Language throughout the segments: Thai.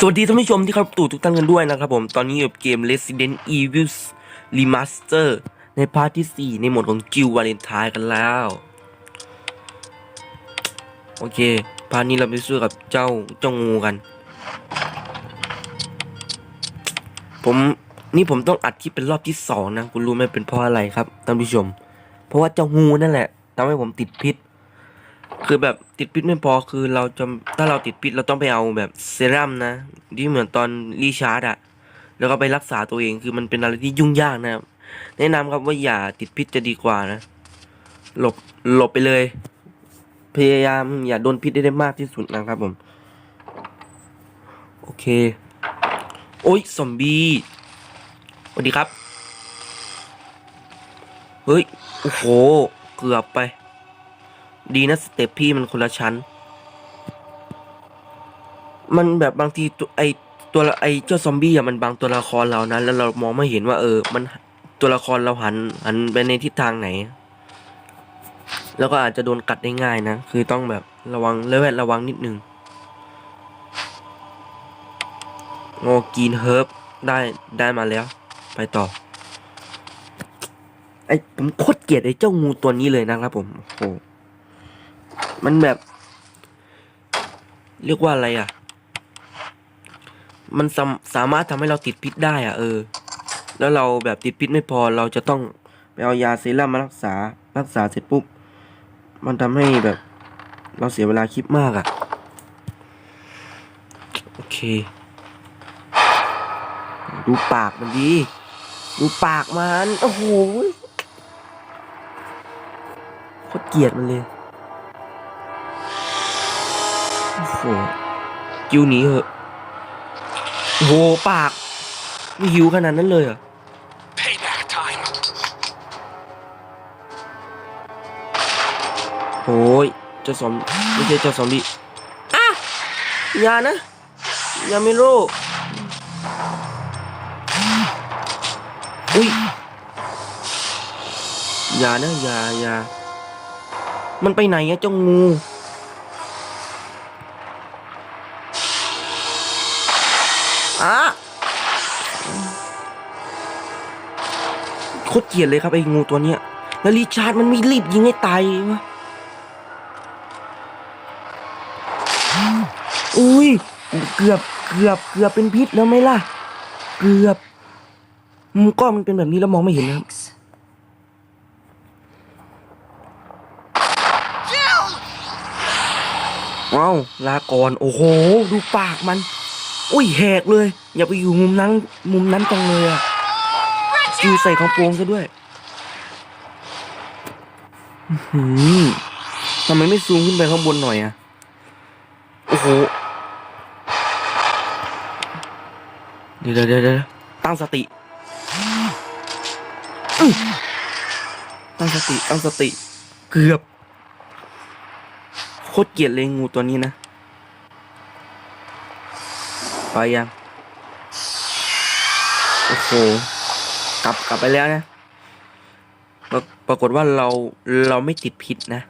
สวัสดีท่านผู้ชมที่เคารพตู่ทุกท่านกันด้วยนะครับผม ตอนนี้อยู่กับเกม Resident Evil Remaster ในพาร์ทที่ 4 ในโหมดของกิลวาเลนไทน์กันแล้ว โอเค พาร์ทนี้เราไปสู้กับเจ้าเจ้างูกัน ผม นี่ผมต้องอัดที่เป็นรอบที่สองนะคุณรู้ไหมเป็นเพราะอะไรครับท่านผู้ชม เพราะว่าเจ้างูนั่นแหละทำให้ผมติดพิษ คือแบบติดพิษไม่พอคือเราจะถ้าเราติดพิษเราต้องไปเอาแบบเซรั่มนะที่เหมือนตอนรีชาร์ดอะแล้วก็ไปรักษาตัวเองคือมันเป็นอะไรที่ยุ่งยากนะครับ แนะนำครับว่าอย่าติดพิษจะดีกว่านะ หลบหลบไปเลย พยายามอย่าโดนพิษได้ไดมากที่สุดนะครับผม โอเค โอ้ยซอมบี้ วัสดีครับ เฮ้ย โอ้โห เกือบไป ดีนะสเต็ปพี่มันคนละชั้น มันแบบบางทีตัวไอตัวไอเจ้าซอมบี้อะมันบางตัวละครเรานะ แล้วเรามองไม่เห็นว่า เออ มันตัวละครเราหันหันไปในทิศทางไหน แล้วก็อาจจะโดนกัดได้ง่ายนะ คือต้องแบบระวังเลเวลระวังนิดนึงโอ้กินเฮิร์บได้ได้มาแล้ว ไปต่อ ไอผมโคตรเกลียดไอเจ้างูตัวนี้เลยนะครับผมโอ้โหมันแบบ เรียกว่าอะไรอะ มันสามสามารถทำให้เราติดพิษได้อะ เออ แล้วเราแบบติดพิษไม่พอเราจะต้องไปเอายาเซรั่มมารักษา รักษาเสร็จปุ๊บ มันทำให้แบบ เราเสียเวลาคิดมากอะ โอเค ดูปากมันดี ดูปากมันโอ้โหโคตรเกลียดมันเลยโอ้โหกิ้วหนีเหอะโอ้โหปากไม่หิวขนาดนั้นเลยเหรอะ Payback time โอ้ยเจ้าซอมไม่ใช่เจ้าซอมบี้อะอย่านะอย่าไม่รู้ อุ้ยอย่านะอย่าอย่ามันไปไหนอะเจ้างูอะโคตรเกลียดเลยครับไอ้งูตัวเนี้ยแล้วริชาร์ดมันไม่รีบยิงให้ตายวะอุ้ย เกือบเกือบเกือบเป็นพิษแล้วไหมล่ะ เกือบ มุมกล้องมันเป็นแบบนี้แล้วมองไม่เห็นนะครับว้าลาก่อน โอ้โห ดูปากมัน อุ้ยแหกเลย อย่าไปอยู่มุมนั้น มุมนั้นจังเลยอะคิวใส่ของโปรงซะด้วยหืมทำไมไม่ซูมขึ้นไปข้างบนหน่อยอะโอ้โห เดี๋ยวเดี๋ยวเดี๋ยวตั้งสติ ตั้งสติตั้งสติ เกือบ โคตรเกลียดเลยงูตัวนี้นะ ไปยัง โอ้โห กลับกลับไปแล้วนะปรปรากฏว่าเราเราไม่ติดพิษนะ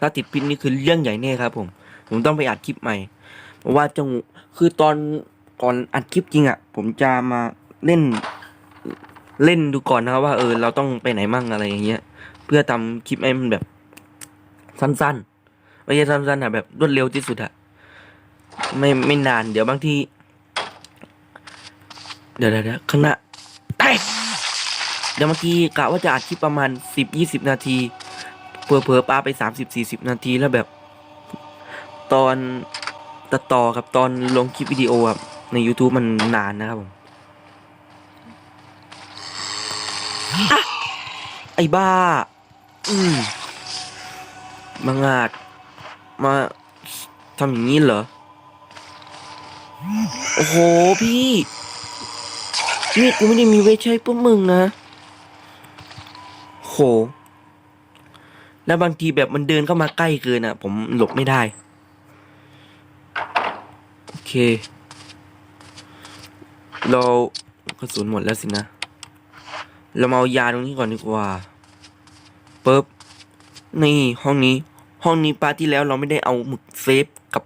ถ้าติดพิษนี่คือเรื่องใหญ่แน่ครับผม ผมต้องไปอัดคลิปใหม่ เพราะว่าเจ้างูคือตอนก่อนอัดคลิปจริงอะ่ะ ผมจะมาเล่น เล่นดูก่อนนะครับว่าเออเราต้องไปไหนมั่งอะไรอย่างเงี้ย เพื่อทำคลิปให้มันแบบ สั้นๆไม่ใช่สั้นๆอะแบบรวดเร็วที่สุดอะไม่ไม่นาน เดี๋ยวบางทีเดี๋ยวเดี๋ยวเดี๋ยข้างหน้าแตกเดี๋ยวเมื่อกี้กะว่าจะอัดคลิปประมาณสิบยี่สิบนาทีเผลอๆปาไปสามสิบสี่สิบนาทีแล้วแบบ ตอนตัดต่อกับตอนลงคลิปวิดีโออะใน YouTube มันนานนะครับผม อะไอ้บ้า อืมมางาดมาทำอย่างนี้เหรอ โอ้โหพี่นี่กูไม่ได้มีไว้ใช้พวกมึงนะ โห แล้วบางทีแบบมันเดินเข้ามาใกล้เกินอะ ผมหลบไม่ได้ โอเค เรากระสุนหมดแล้วสินะ เรามาเอายาตรงนี้ก่อนดีกว่าปึ๊บนี่ห้องนี้ห้องนี้ปาร์ทที่แล้วเราไม่ได้เอาหมึกเซฟกับ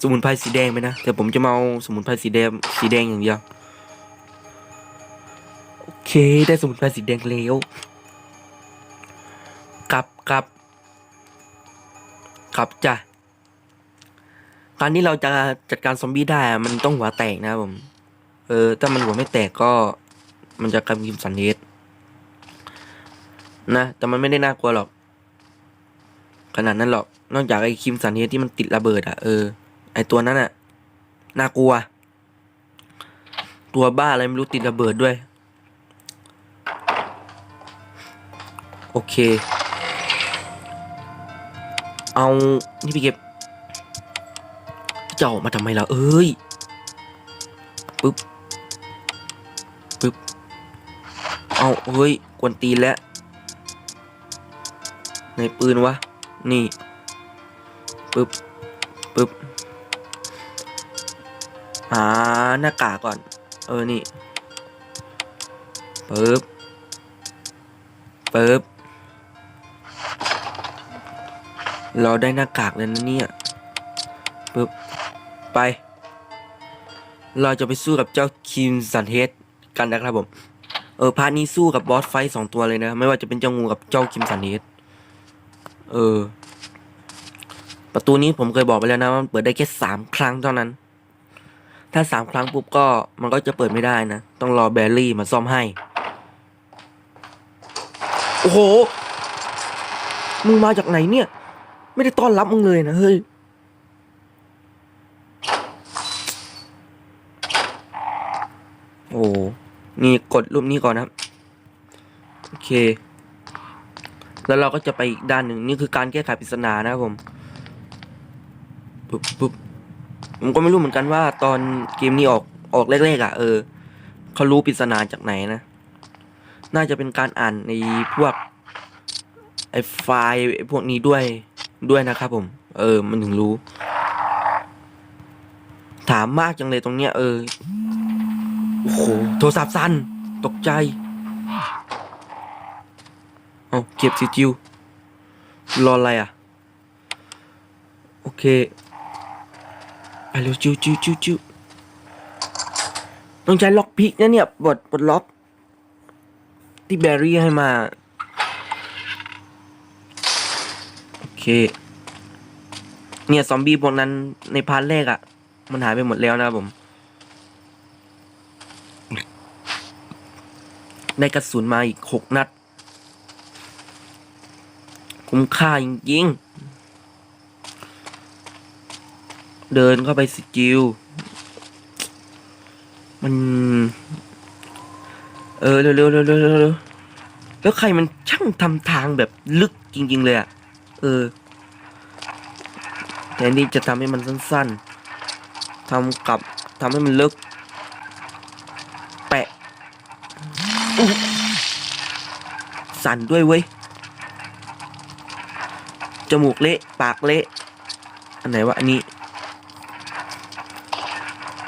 สมุนไพรสีแดงไปนะ แต่ผมจะมาเอาสมุนไพรสีแดงสีแดงอย่างเดียวโอเคได้สมุนไพรสีแดงแล้วกลับกลับกลับจ้ะการที่เราจะจัดการซอมบี้ได้มันต้องหัวแตกนะผมเออถ้ามันหัวไม่แตกก็ มันจะกลายเป็นคิมสันเฮดนะ แต่มันไม่ได้น่ากลัวหรอก ขนาดนั้นหรอก นอกจากไอ้คิมสันเฮดที่มันติดระเบิดอะเออ ไอ้ตัวนั้นอะน่ากลัว ตัวบ้าอะไรไม่รู้ติดระเบิดด้วย โอเค เอา นี่ไปเก็บจะออกมาทำไมล่ะ เอ้ย เอาเฮ้ยกวนตีแล้ว ในปืนวะ นี่ปึ๊บปึ๊บหาหน้ากากก่อน เออ นี่ปึ๊บปึ๊บเราได้หน้ากากแล้วนะเนี่ยปึ๊บไป เราจะไปสู้กับเจ้าคิมสันเฮดกันนะครับผม เออพาร์ทนี้สู้กับบอสไฟสองตัวเลยนะ ไม่ว่าจะเป็นเจ้างูกับเจ้าคิมสันเฮดเออ ประตูนี้ผมเคยบอกไปแล้วนะว่ามันเปิดได้แค่สามครั้งเท่านั้น ถ้าสามครั้งปุ๊บก็มันก็จะเปิดไม่ได้นะ ต้องรอแบลลี่มาซ่อมให้ โอ้โห มึงมาจากไหนเนี่ย ไม่ได้ต้อนรับมึงเลยนะเฮ้ย โอ้ นี่กดรูปนี้ก่อนนะครับ โอเค แล้วเราก็จะไปอีกด้านหนึ่งนี่คือการแก้ไขปริศนานะครับผมปุ๊บปุ๊บผมก็ไม่รู้เหมือนกันว่า ตอนเกมนี้ออกออกแรกๆอะ เออเขารู้ปริศนาจากไหนนะ น่าจะเป็นการอ่านในพวกไอ้ไฟล์ไอ้พวกนี้ด้วยด้วยนะครับผม เออ มันถึงรู้ ถามมากจังเลยตรงเนี้ย เออ โอ้โหโทรศัพท์สั่นตกใจ เอาเก็บสิจิว รออะไรอะ โอเค ไปเร็วจิวจิวจิวจิวต้องใช้ล็อกพิกนะเนี่ยบดบดล็อก ที่แบรี่ให้มา โอเค เนี่ย ซอมบี้พวกนั้นในพาร์ทแรกอะ่ะ มันหายไปหมดแล้วนะครับผม ได้กระสุนมาอีกหกนัด คุ้มค่าจริงๆ เดินเข้าไปสกิล มัน เออ เร็วๆเร็วๆเร็วๆเร็วเร็วแล้วใครมันช่างทำทางแบบลึกจริง ๆ เลยอะ่ะเออแทนที่จะทำให้มันสั้น ๆทำกลับทำให้มันลึก สั่นด้วยเว้ย จมูกเละ ปากเละ อันไหนวะ อันนี้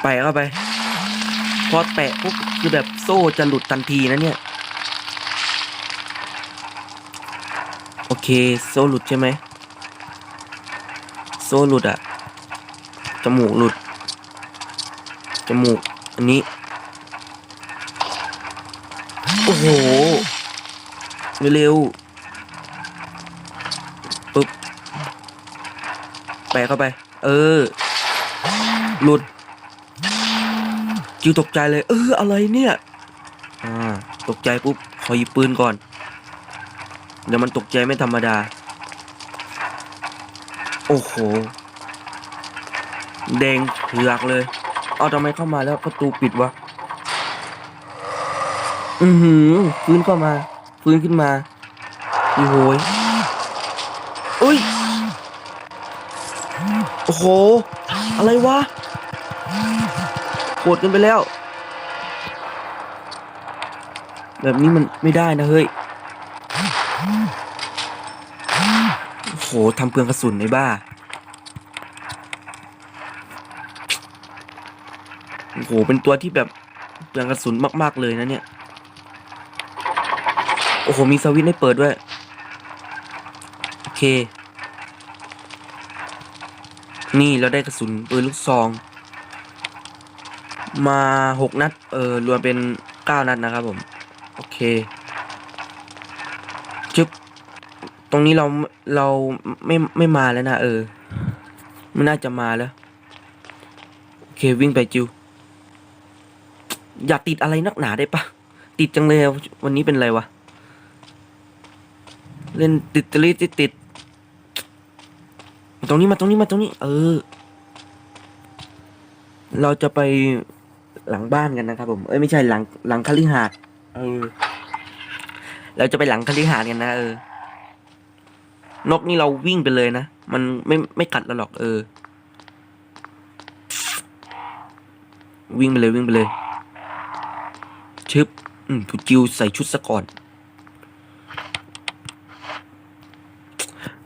ไปเข้าไป พอแปะปุ๊บคือแบบโซ่จะหลุดทันทีนะเนี่ย โอเค โซ่หลุดใช่ไหม โซ่หลุดอะจมูกหลุด จมูก อันนี้ โอ้โห เร็วๆปึ๊บแปเข้าไป เออ หลุดจิวตกใจเลย เออ อะไรเนี่ยอ่าตกใจปุ๊บขอหยิบปืนก่อน เดี๋ยวมันตกใจไม่ธรรมดา โอ้โหแดงเผือกเลย เอาทำไมเข้ามาแล้วประตูปิดวะ อือหือฟื้นเข้ามา ฟื้นขึ้นมาอีโหยเอ้ย โอ้โห อะไรวะโหดกันไปแล้ว แบบนี้มันไม่ได้นะเฮ้ย โอ้โหทำเปลืองกระสุนในบ้า โอ้โห เป็นตัวที่แบบเปลืองกระสุนมาก ๆ เลยนะเนี่ย อ้โห มีสวิตช์ให้เปิดด้วย โอเค นี่เราได้กระสุนปืนลูกซอง มาหกนัด เออ รวมเป็นเก้านัดนะครับผม โอเค จึ๊บ ตรงนี้เรา เราไม่ ไม่มาแล้วนะ เออ ไม่น่าจะมาแล้ว โอเค วิ่งไปจิว อย่าติดอะไรนักหนาได้ปะติดจังเลยวันนี้เป็นไรวะ เล่นติดติดติดติดมาตรงนี้มาตรงนี้มาตรงนี้ เออ เราจะไปหลังบ้านกันนะครับ ผมเอ้ยไม่ใช่หลังหลังคฤหาสน์เออ เราจะไปหลังคฤหาสน์กันนะเออ นกนี่เราวิ่งไปเลยนะมันไม่ไม่กัดเราหรอก เออ วิ่งไปเลยวิ่งไปเลยชึบอืมผู้จิวใส่ชุดซะก่อน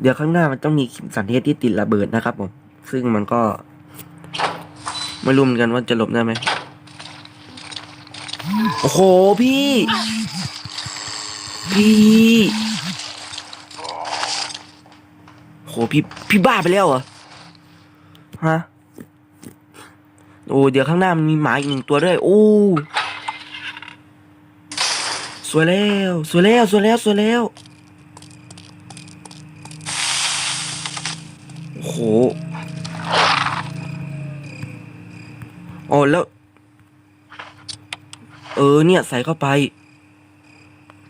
เดี๋ยวข้างหน้ามันต้องมีสันเทศที่ติดระเบิดนะครับผม ซึ่งมันก็ ไม่รู้เหมือนกันว่าจะหลบได้ไหมโอ้โหพี่ พี่โหพี่พี่บ้าไปแล้วเหรอฮะโอ้เดี๋ยวข้างหน้ามันมีหมาอีกหนึ่งตัวด้วยโอ้สวยแล้ว สวยแล้ว สวยแล้ว สวยแล้ว โอ้โหโอ้แล้ว เออเนี่ยใส่เข้าไป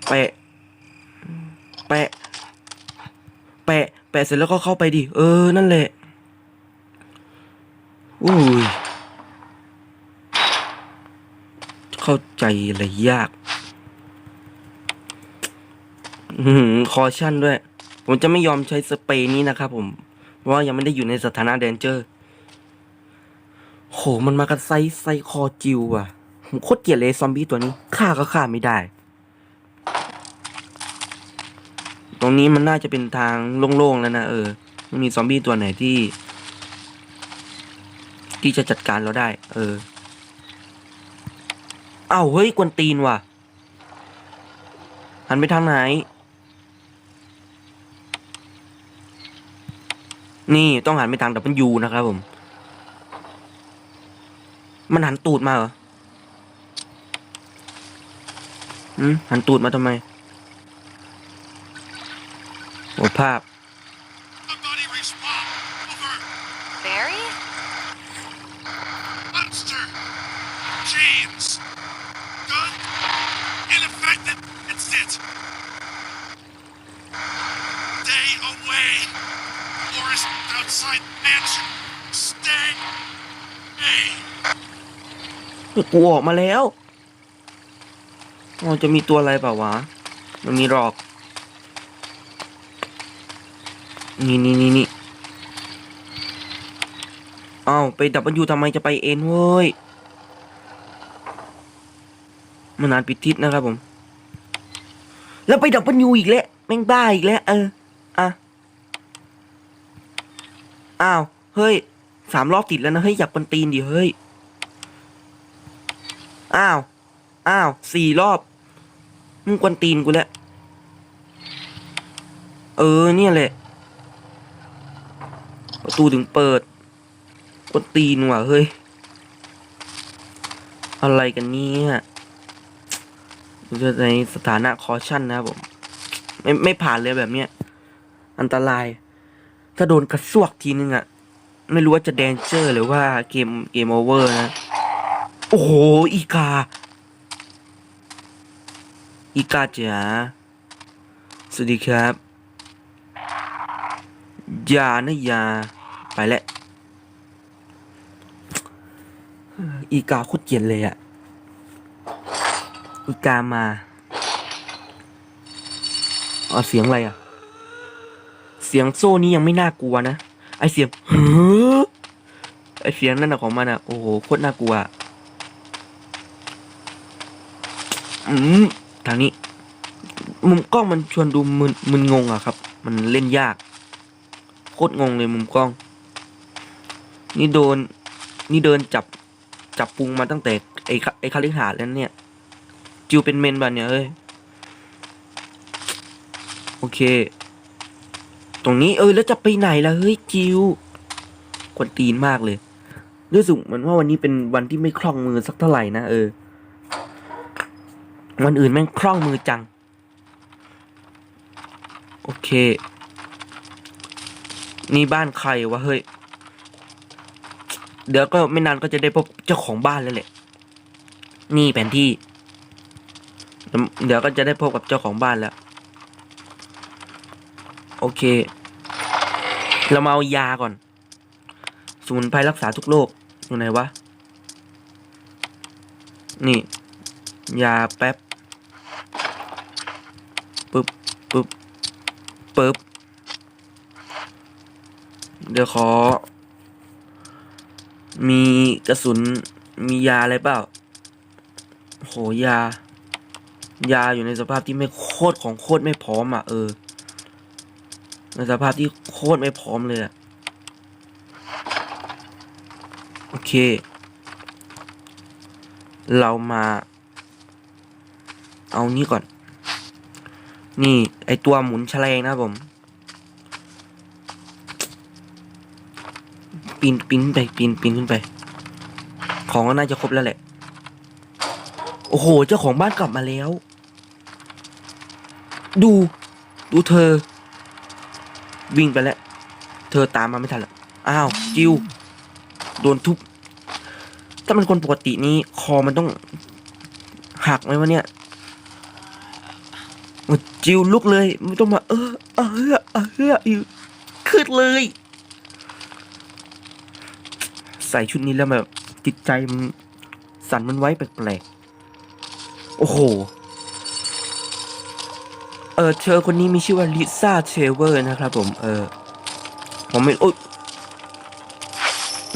แปะ แปะ แปะ แปะเสร็จแล้วก็เข้าไปดิ เออ นั่นแหละ อุ้ย เข้าใจอะไรยาก อืมคอชั่นด้วย ผมจะไม่ยอมใช้สเปรย์นี้นะครับผม ว่ายังไม่ได้อยู่ในสถานะเดนเจอร์ โห มันมากันไซไซคอจิวอะผมโคตรเกลียดเลยซอมบี้ตัวนี้ฆ่าก็ฆ่าไม่ได้ ตรงนี้มันน่าจะเป็นทางโล่งๆแล้วนะเออไม่มีซอมบี้ตัวไหนที่ ที่จะจัดการเราได้ เออเอ้าเฮ้ยกวนตีนว่ะ หันไปทางไหน นี่ต้องหันไปทางดับเบิลยูนะครับผม มันหันตูดมาเหรออืมหันตูดมาทำไม โอ้ภาพ Forest outside mansion. Stay. Hey. กูออกมาแล้วอ๋อจะมีตัวอะไรเปล่าวะ มันมีหรอก นี่นี่นี่นี่อ้าวไปดับเบิลยูทำไมจะไปเอ็นเว้ย มันนานปิดทิศนะครับผม แล้วไปดับเบิลยูอีกแล้วแม่งบ้าอีกแล้วเออ อ้าว เฮ้ย สามรอบติดแล้วนะเฮ้ยอยากปันตีนดิเฮ้ย อ้าว อ้าวสี่รอบ มึงกวนตีนกูแล้ว เออเนี่ยแหละ ประตูถึงเปิดกวนตีนว่ะเฮ้ย อะไรกันเนี่ยดูจะในสถานะคอชั่นนะครับผม ไม่ไม่ผ่านเลยแบบเนี้ย อันตราย ถ้าโดนกระซวกทีนึงอะไม่รู้ว่าจะแดนเจอร์หรือว่าเกมเกมโอเวอร์นะ โอ้โห อีกา อีกาจ๋าสวัสดีครับยานะยา ไปแล้วอีกาโคตรเกลียนเลยอะอีกามาเอ๋อเสียงอะไรอะ สียงโซ่นี้ยังไม่น่ากลัวนะ ไอเสียงเฮ้อไอเสียงนั่นนะของมันอะโอ้โหโคตรน่ากลัว อืมทางนี้ มุมกล้องมันชวนดูมึนมึนงงอะครับ มันเล่นยาก โคตรงงเลยมุมกล้อง นี่โดน นี่เดินจับจับปุงมาตั้งแต่ไอ้คไอ้คาลิหาแล้วเนี่ย จิวเป็นเมนบันเนี่ยเอ้ย โอเค ตรงนี้เออแล้วจะไปไหนล่ะเฮ้ยจิวกวนตีนมากเลยรู้สึกเหมือนว่าวันนี้เป็นวันที่ไม่คล่องมือสักเท่าไหร่นะเออ วันอื่นแม่งคล่องมือจัง โอเค นี่บ้านใครวะเฮ้ย เดี๋ยวก็ไม่นานก็จะได้พบเจ้าของบ้านแล้วแหละ นี่แผนที่ เดี๋ยวก็จะได้พบกับเจ้าของบ้านแล้ว โอเค เรามาเอายาก่อน สมุนไพรรักษาทุกโรคอยู่ไหนวะ นี่ ยาแป๊บปึ๊บปึ๊บปึ๊บ เดี๋ยวขอ มีกระสุน มียาอะไรเปล่า โหยา ยาอยู่ในสภาพที่ไม่โคตรของโคตรไม่พร้อมอะ เออ ในสภาพที่โคตรไม่พร้อมเลยอะโอเค เรามา เอานี่ก่อน นี่ ไอตัวหมุนแฉลงนะผม ปีนปีนขึ้นไปปีนปีนขึ้นไป ของก็น่าจะครบแล้วแหละ โอ้โห เจ้าของบ้านกลับมาแล้ว ดู ดูเธอ วิ่งไปแล้ว เธอตามมาไม่ทันละอ้าวจิวโดนทุบถ้าเป็นคนปกตินี่คอมันต้องหักไหมวะเนี่ยโอ้จิวลุกเลยไม่ต้องมา เออเออเอออยู่ขึ้นเลย ใส่ชุดนี้แล้วแบบจิตใจมันสั่นมันไว้แปลกๆโอ้โห เออเธอคนนี้มีชื่อว่าลิซ่าเทเวอร์นะครับผมเออผมไม่โอ๊ย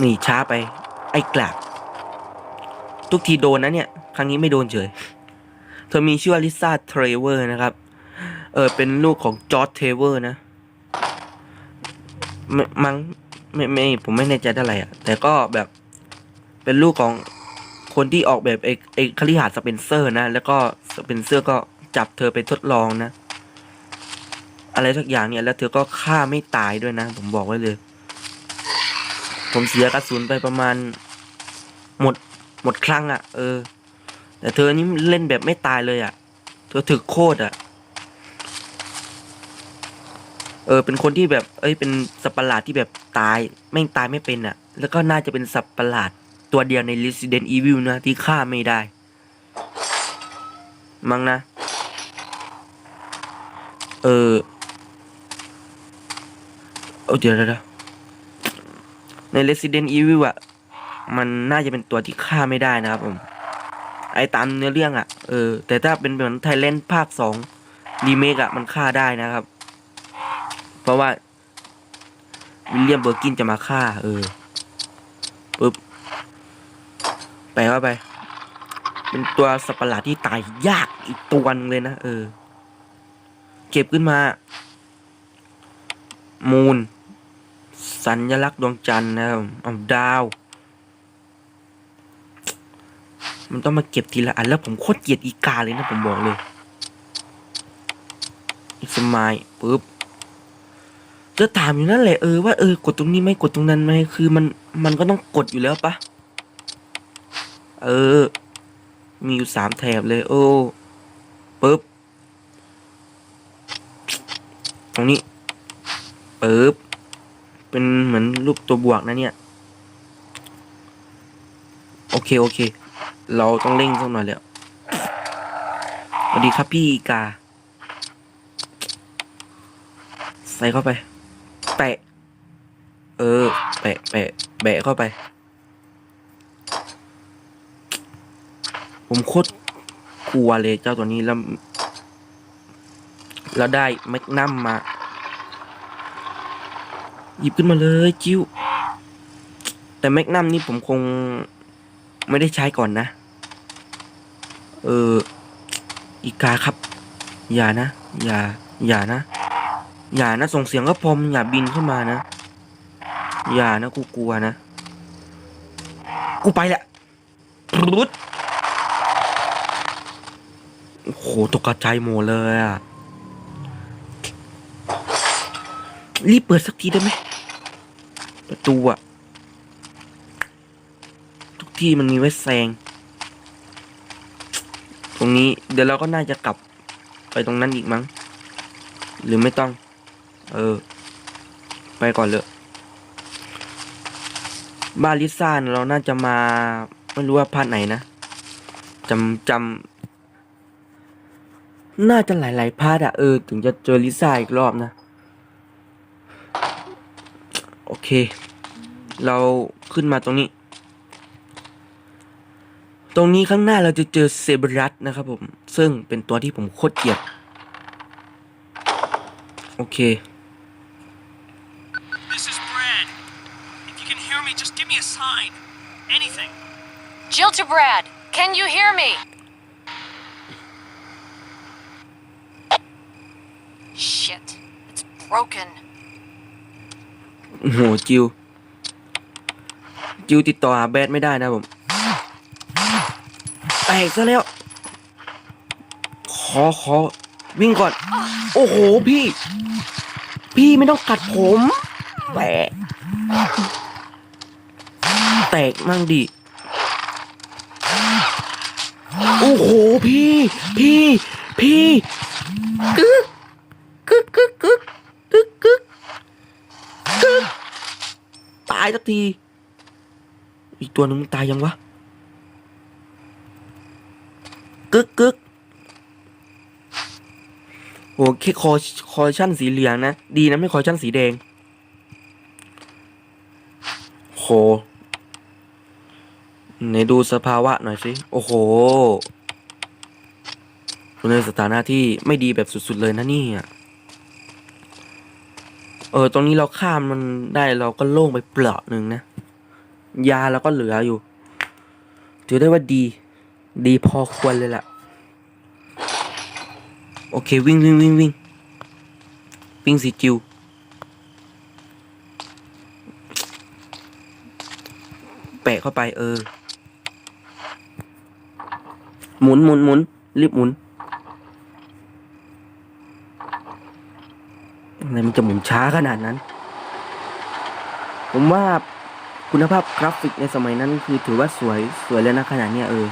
นี่ช้าไป ไอ้กลากทุกทีโดนนะเนี่ย ครั้งนี้ไม่โดนเฉย เธอมีชื่อว่าลิซ่าเทเวอร์นะครับ เออเป็นลูกของจอร์ดเทเวอร์นะม่มังไม่ไม่ผมไม่แน่ใจเท่าไหร่อะ แต่ก็แบบเป็นลูกของคนที่ออกแบบไอ้ไอ้คฤหาสเปนเซอร์นะ แล้วก็สเปนเซอร์ก็จับเธอไปทดลองนะ อะไรสักอย่างเนี่ย แล้วเธอก็ฆ่าไม่ตายด้วยนะ ผมบอกไว้เลย ผมเสียกระสุนไปประมาณ หมดหมดครั้งอะ่ะ เออ แต่เธอนี่เล่นแบบไม่ตายเลยอะ่ะ เธอถึกโคตรอะ่ะ เออ เป็นคนที่แบบ เอ้ย เป็นสัตว์ประหลาดที่แบบตาย ไม่ตายไม่เป็นอะ่ะ แล้วก็น่าจะเป็นสัตว์ประหลาดตัวเดียวใน Resident Evil นะ ที่ฆ่าไม่ได้ มั้งนะ เออ เออเดี๋ยวเดี๋ยวใน Resident Evil อะมันน่าจะเป็นตัวที่ฆ่าไม่ได้นะครับผม ไอตามเนื้อเรื่องอะเออ แต่ถ้าเป็นเหมือนไทยแลนด์ภาคสองรีเมคอะมันฆ่าได้นะครับ เพราะว่า วิลเลียมเบอร์กินจะมาฆ่า เออปึ๊บไปเข้าไป เป็นตัวสัตว์ปหลาดที่ตายยากอีกตัวนึงเลยนะ เออ เก็บขึ้นมา มูล สัญลักษณ์ดวงจันทร์นะครับเอาดาว มันต้องมาเก็บทีละอันแล้วผมโคตรเกลียดอีกาเลยนะผมบอกเลยอีกสมายปุ๊บจะถามอยู่นั่นแหละเออว่าเออกดตรงนี้ไหมกดตรงนั้นไหมคือมันมันก็ต้องกดอยู่แล้วปะเออ มีอยู่สามแถบเลยโอ้ปุ๊บตรงนี้ปึ๊บ เป็นเหมือนรูปตัวบวกนะเนี่ย โอเคโอเค เราต้องเร่งสักหน่อยแล้วสวัสดีครับพี่อีกา ใส่เข้าไป แปะ เออ แปะแปะแบะเข้าไป ผมโคตรกลัวเลยเจ้าตัวนี้แล้ว แล้วได้แมกนัมมา หยิบขึ้นมาเลยจิ้ว แต่แมกนัมนี่ผมคงไม่ได้ใช้ก่อนนะ เอออีกาครับ อย่านะ อย่า อย่านะ อย่านะส่งเสียงก็พอมอย่าบินเข้ามานะ อย่านะกูกลัวนะ กูไปแหละรุดโอ้โหตกกระจหมดเลยอะ รีบเปิดสักทีได้ไหมประตูอะทุกที่มันมีไว้แซง ตรงนี้เดี๋ยวเราก็น่าจะกลับไปตรงนั้นอีกมั้ง หรือไม่ต้อง เออ ไปก่อนเลยบ้านลิซ่าเนี่ยเราน่าจะมา ไม่รู้ว่าพาร์ทไหนนะจำจำน่าจะหลาย ๆพาร์ทอะเออ ถึงจะเจอลิซ่าอีกรอบนะ โอเค เราขึ้นมาตรงนี้ ตรงนี้ข้างหน้าเราจะเจอเซบรัสนะครับผม ซึ่งเป็นตัวที่ผมโคตรเกลียด โอเค This is Brad. If you can hear me, just give me a sign. Anything. Jill to Brad, can you hear me? Shit, it's broken. โอ้โหจิว จิวติดต่อหาแบดไม่ได้นะผมแตกซะแล้ว ขอขอวิ่งก่อน โอ้โหพี่ พี่ไม่ต้องกัดผมแตกแตกมั่งดิโอ้โหพี่ พี่ พี่กึกกึกกึกกึกกึกกึกกึกตายสักที อีกตัวนึงตายยังวะกึกกึกโหแค่คอคอชั่นสีเหลืองนะ ดีนะไม่คอชั่นสีแดงโหไหนดูสภาวะหน่อยสิ โอ้โหอยู่ในสถานะที่ไม่ดีแบบสุด ๆ เลยนะนี่ยเออ ตรงนี้เราข้ามมันได้เราก็โล่งไปเปลาะหนึ่งนะ ยาเราก็เหลืออยู่ ถือได้ว่าดี ดีพอควรเลยล่ะ โอเค วิ่งวิ่งวิ่งวิ่งวิ่งสีจิว แปะเข้าไปเออ หมุนหมุนหมุนรีบหมุน อะไรมันจะหมุนช้าขนาดนั้น ผมว่าคุณภาพกราฟิกในสมัยนั้นคือถือว่าสวยสวยแล้วนะขนาดเนี้ยเออ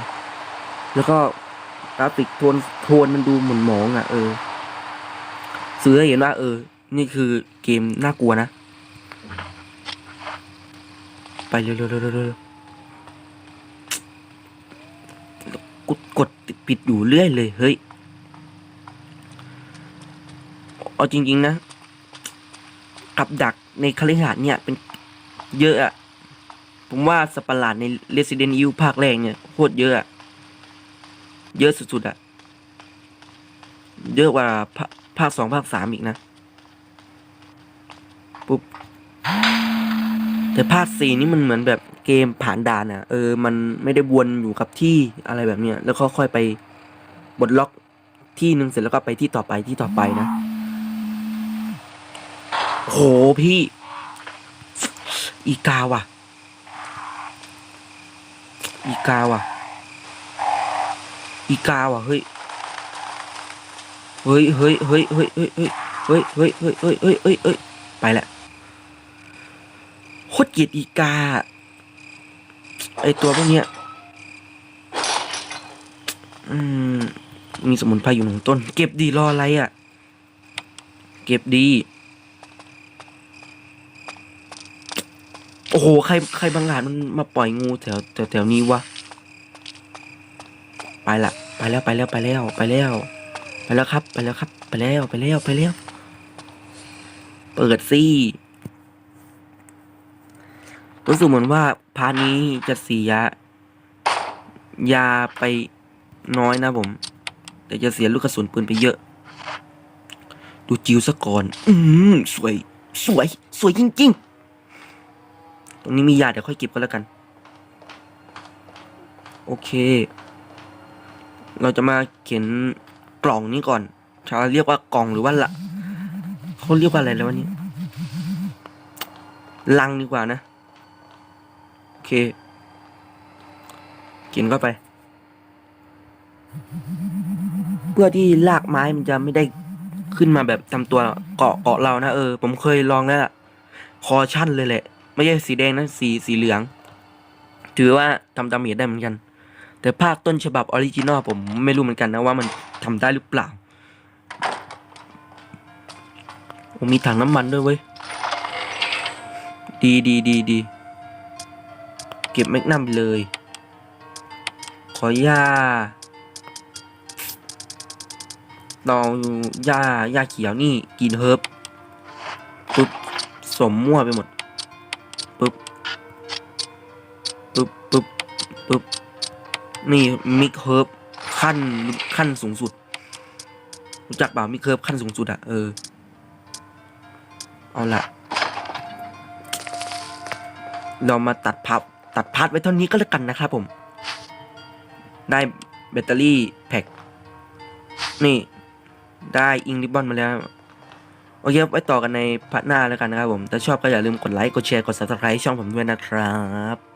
แล้วก็กราฟิกโทนโทนมันดูหม่นหมองอะ เออสื่อเห็นว่า เออ นี่คือเกมน่ากลัวนะ ไปเร็วเร็วเร็วเร็วเร็วกดกดปิดอยู่เรื่อยเลย เฮ้ย เอาจริง ๆ นะ กับดักในคาลิหาดเนี่ยเป็นเยอะอะ ผมว่าสปาร์ลาดใน Resident Evil ภาคแรกเนี่ยโคตรเยอะอะ เยอะสุดๆอะเยอะกว่าภาคสองภาคสามอีกนะ ปุ๊บ แต่ภาคสี่นี่มันเหมือนแบบเกมผ่านด่านอะเออ มันไม่ได้วนอยู่กับที่อะไรแบบเนี้ย แล้วค่อยๆไปบดล็อกที่หนึ่งเสร็จแล้วก็ไปที่ต่อไปที่ต่อไปนะ โหพี่ อีกาว่ะ อีกาว่ะ อีกาว่ะเฮ้ย เฮ้ยเฮ้ยเฮ้ยเฮ้ยเฮ้ยเฮ้ยเฮ้ยเฮ้ยเฮ้ยเฮ้ยเฮ้ยเฮ้ยไปละโคตรเกลียดอีกา ไอตัวพวกเนี้ย อืม มีสมุนไพรอยู่หนึ่งต้น เก็บดีรออะไรอะ เก็บดี อ้โห ใคร ใครบางอาจมันมาปล่อยงูแถวแถวแถวนี้วะ ไปละ ไปแล้ว ไปแล้ว ไปแล้ว ไปแล้ว ไปแล้วครับ ไปแล้วครับ ไปแล้ว ไปแล้ว ไปแล้ว เปิดซี่รู้สึกเหมือนว่าพาร์ทนี้จะเสีย ยาไปน้อยนะผม แต่จะเสียลูกกระสุนปืนไปเยอะ ดูจิวซะก่อน อืมสวย สวย สวยจริง ๆ ตรงนี้มียาเดี๋ยวค่อยเก็บก็แล้วกัน โอเค เราจะมาเขียนกล่องนี้ก่อนชาวเรียกว่ากล่องหรือว่าละเขาเรียกว่าอะไรแล้ววะเนี่ยลังดีกว่านะ โอเค เขียนเข้าไป เพื่อที่ลากไม้มันจะไม่ได้ขึ้นมาแบบทำตัวเกาะเกาะเรานะเออ ผมเคยลองแล้วล่ะ คอชั่นเลยแหละ ไม่ใช่สีแดงนะสีสีเหลือง ถือว่าทำดาเมจได้เหมือนกัน แต่ภาคต้นฉบับออริจินอลผมไม่รู้เหมือนกันนะว่ามันทำได้หรือเปล่าโอ้มีถังน้ำมันด้วยเว้ย ดีดีดีดี เก็บแมกนัมไปเลย ขอยาเราหญ้าหญ้าเขียวนี่กินเฮิร์บปึ๊บสมมั่วไปหมด ปึ๊บนี่มิกเฮิร์บขั้นขั้นสูงสุด รู้จักเปล่ามิกเฮิร์บขั้นสูงสุดอะเออ เอาละเรามาตัดพับตัดพาร์ทไว้เท่านี้ก็แล้วกันนะครับผม ได้แบตเตอรี่แพ็คนี่ได้อิงริบบอนมาแล้ว โอเคครับไว้ต่อกันในพาร์ทหน้าแล้วกันนะครับผม ถ้าชอบก็อย่าลืมกดไลค์ กดแชร์ กด subscribe ช่องผมด้วยนะครับ